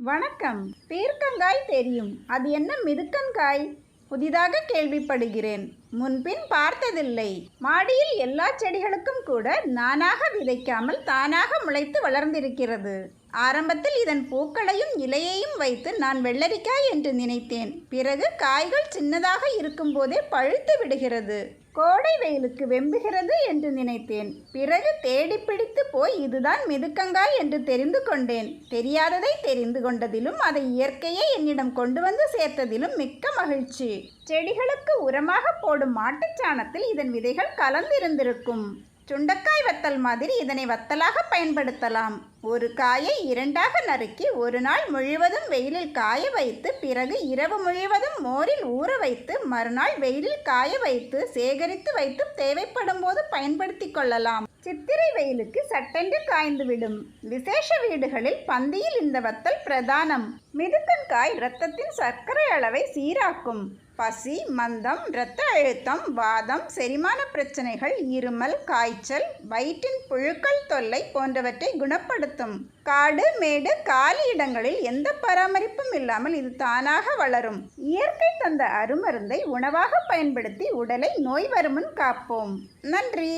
வணக்கம். பீர்க்கங்காய் தெரியும். அது என்ன மிதுக்கங்காய்? புதிதாக கேள்விப்படுகிறேன். முன்பின் பார்த்ததில்லை. மாடியில் எல்லா செடிகளுக்கும் கூட நானாக விதைக்காமல் தானாக முளைத்து வளர்ந்திருக்கிறது. ஆரம்பத்தில் இதன் பூக்களையும் இலையையும் வைத்து நான் வெள்ளரிக்காய் என்று நினைத்தேன். பிறகு காய்கள் சின்னதாக இருக்கும்போதே பழுத்து விடுகிறது. கோடை வெயிலுக்கு வெம்புகிறது என்று நினைத்தேன். பிறகு தேடி பிடித்து போய் இதுதான் மிதுக்கங்காய் என்று தெரிந்து கொண்டேன். தெரியாததை தெரிந்து கொண்டதிலும் அதை இயற்கையே என்னிடம் கொண்டு வந்து சேர்த்ததிலும் மிக்க மகிழ்ச்சி. செடிகளுக்கு உரமாக போடும் மாட்டுச்சாணத்தில் இதன் விதைகள் கலந்திருந்திருக்கும். சுண்டக்காய் வத்தல் மாதிரி இதனை வத்தலாக பயன்படுத்தலாம். ஒரு காயை இரண்டாக நறுக்கி ஒரு நாள் முழுவதும் வெயிலில் காய வைத்து பிறகு இரவு முழுவதும் மோரில் ஊற வைத்து மறுநாள் வெயிலில் காய வைத்து சேகரித்து வைத்து தேவைப்படும் போது பயன்படுத்தி கொள்ளலாம். சித்திரை வெயிலுக்கு சட்டென்று காய்ந்துவிடும் விசேஷ வீடுகளில் பந்தியில் இந்த வத்தல் பிரதானம். மிதுக்கன் காய் இரத்தத்தின் சர்க்கரை அளவை சீராக்கும். பசி மந்தம் இரத்த அழுத்தம் வாதம் செரிமான பிரச்சனைகள் இருமல் காய்ச்சல் வயிற்றின் புழுக்கள் தொல்லை போன்றவற்றை குணப்படுத்தும். காடு மேடு காலி இடங்களில் எந்த பராமரிப்பும் இல்லாமல் இது தானாக வளரும். இயற்கை தந்த அருமருந்தை உணவாக பயன்படுத்தி உடலை நோய் வருமுன் காப்போம். நன்றி!